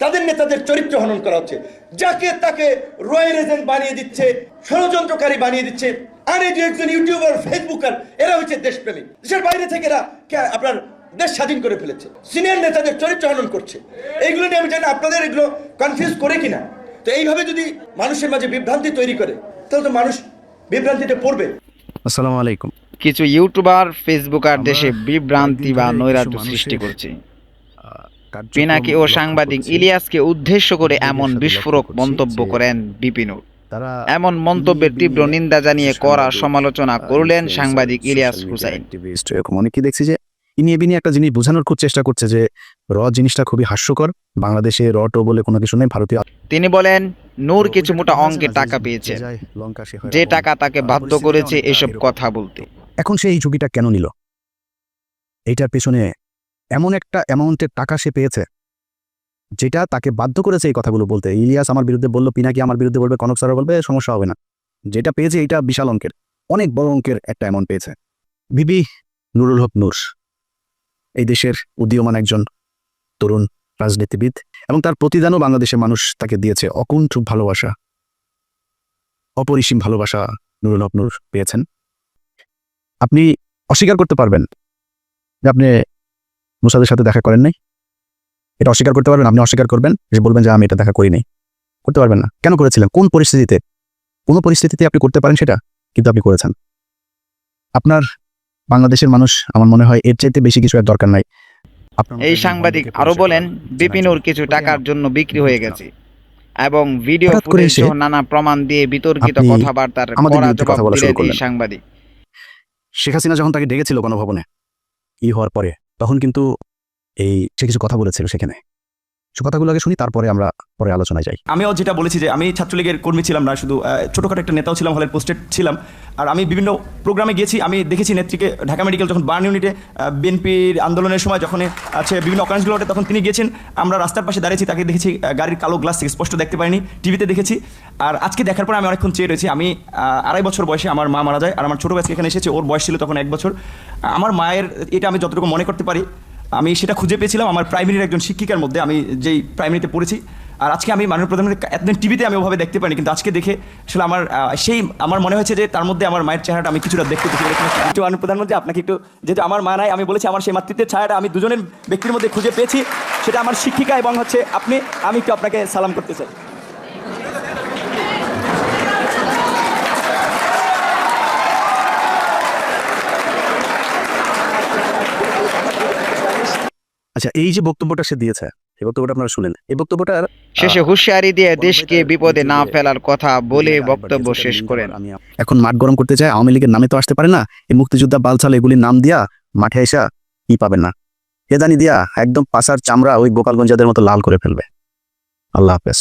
তাদের নেতাদের চরিত্র হনন করা হচ্ছে। যাকে তাকে রয়্যাল এজেন্ট বানিয়ে দিচ্ছে ষড়যন্ত্রকারী বানিয়ে দিচ্ছে আর এই যে একজন ইউটিউবার ফেসবুকার এরা হচ্ছে দেশপ্রেমী দেশের বাইরে থেকে এরা আপনার দেশ স্বাধীন করে ফেলেছে। সিনিয়র নেতাদের চরিত্র হনন করছে। এইগুলো নিয়ে আমি জানি না আপনাদের এগুলো কনফিউজ করে কিনা। তো এইভাবে যদি মানুষের মাঝে বিভ্রান্তি তৈরি করে তাহলে তো মানুষ বিভ্রান্তিতে পড়বে। আসসালামু আলাইকুম। কিছু ইউটিউবার ফেসবুকার দেশে বিভ্রান্তি বা নৈরাজ্য সৃষ্টি করছে। পিনাকি ও সাংবাদিক ইলিয়াসকে উদ্দেশ্য করে এমন বিস্ফোরক মন্তব্য করেন বিপিনুর। এমন মন্তব্যের তীব্র নিন্দা জানিয়ে সাংবাদিক, সমালোচনা করলেন সাংবাদিক ইলিয়াস হুসাইন। এরকম অনেকেই দেখছি যে একটা জিনিস বোঝানোর খুব চেষ্টা করছে যে র জিনিসটা খুবই হাস্যকর বাংলাদেশে র টো বলে কোনো কিছু নেই ভারতীয় তিনি বলেন নূর কিছু মোটা অঙ্কের টাকা পেয়েছে। যে। টাকা তাকে বাধ্য করেছে এসব কথা বলতে। এখন সে এই ঝুঁকিটা কেন নিল? এইটার পেছনে এমন একটা অ্যামাউন্টের টাকা সে পেয়েছে, যেটা তাকে বাধ্য করেছে এই কথাগুলো বলতে। ইলিয়াস আমার বিরুদ্ধে বলল, পিনাকি আমার বিরুদ্ধে বলবে, কনক স্যার বলবে, সমস্যা হবে না। যেটা পেয়েছে এটা বিশাল অঙ্কের, অনেক বড় অঙ্কের একটা অ্যামাউন্ট পেয়েছে। বিবি নুরুল হক নূর, এই দেশের উদীয়মান একজন তরুণ রাজনীতিবিদ এবং তার প্রতিদানও বাংলাদেশের মানুষ তাকে দিয়েছে। অকুণ্ঠ ভালোবাসা, অপরিসীম ভালোবাসা নুরুল হক নূর পেয়েছেন। আপনি অস্বীকার করতে পারবেন যে আপনি মুসাদের সাথে দেখা করেন নাই? এটা অস্বীকার করতে পারবেন? আপনি অস্বীকার করবেন? যে বলবেন যে আমি এটা দেখা করি নাই করতে পারবেন না। কেন করেছিলেন? কোন পরিস্থিতিতে? কোন পরিস্থিতিতে আপনি করতে পারেন সেটা? কিন্তু আপনি করেছেন। আপনার বাংলাদেশের মানুষ আমার মনে হয় এর চাইতে বেশি কিছু আর দরকার নাই। এই সাংবাদিক আরও বলেন বিপিনুর কিছু টাকার জন্য বিক্রি হয়ে গেছে এবং ভিডিও ফুটেজ নানা প্রমাণ দিয়ে বিতর্কিত কথাবার্তার কড়া জবাব কথা বলা শুরু দিলেন এই। সাংবাদিক। শেখ হাসিনা যখন তাকে ডেকেছিল গণভবনে ই হওয়ার পরে তখন কিন্তু এই সে কিছু কথা বলেছিল সেখানে। কথাগুলো আগে শুনি, তারপরে আমরা পরে আলোচনায় যাই। আমিও যেটা বলেছি যে আমি ছাত্রলীগের কর্মী ছিলাম না, শুধু ছোটখাটো একটা নেতাও ছিলাম, হলের পোস্টেড ছিলাম। আর আমি বিভিন্ন প্রোগ্রামে গিয়েছি, আমি দেখেছি নেত্রীকে ঢাকা মেডিকেল যখন বার্ন ইউনিটে বিএনপির আন্দোলনের সময় যখন, আছে, বিভিন্ন অকারেন্সগুলো ঘটে তখন তিনি গিয়েছেন, আমরা রাস্তার পাশে দাঁড়িয়েছি, তাকে দেখেছি গাড়ির কালো গ্লাস থেকে স্পষ্ট দেখতে পাইনি, টিভিতে দেখেছি। আর আজকে দেখার পর আমি অনেকক্ষণ চেয়ে রয়েছি, আমি আড়াই বছর বয়সে আমার মা মারা যায়, আর আমার ছোটো বয়সকে এখানে এসেছে, ওর বয়স ছিল তখন এক বছর। আমার মায়ের, এটা আমি যতটুকু মনে করতে পারি আমি সেটা খুঁজে পেয়েছিলাম আমার প্রাইমারির একজন শিক্ষিকার মধ্যে, আমি যেই প্রাইমারিতে পড়েছি। আর আজকে আমি মাননীয় প্রধানমন্ত্রী এতদিন টিভিতে আমি ওভাবে দেখতে পাইনি, কিন্তু আজকে দেখে আসলে আমার সেই, আমার মনে হয়েছে যে তার মধ্যে আমার মায়ের চেহারাটা আমি কিছুটা দেখতে পেয়েছি। মাননীয় প্রধানমন্ত্রী, আপনাকে একটু, যেহেতু আমার মা নাই, আমি বলেছি আমার সেই মাতৃত্বের ছায়াটা আমি দুজনের ব্যক্তির মধ্যে খুঁজে পেয়েছি। সেটা আমার শিক্ষিকা এবং হচ্ছে আপনি, আমি একটু আপনাকে সালাম করতে চাই। আচ্ছা এই যে বক্তব্যটা সে দিয়েছে এই বক্তব্যটা আপনারা শুনেন। এই বক্তব্যটার শেষে হুঁশিয়ারি দিয়ে দেশকে বিপদে না ফেলার কথা বলে বক্তব্য শেষ করেন। আমি এখন মাঠ গরম করতে চাই আওয়ামী লীগের নামে তো আসতে পারে না। এই মুক্তিযোদ্ধা বালছাল এগুলি নাম দিয়া মাঠে এসা কি পাবেন না? এ জানি দিয়া একদম পাশার চামড়া ওই গোপালগঞ্জাদের মতো লাল করে ফেলবে। আল্লাহ হাফেজ।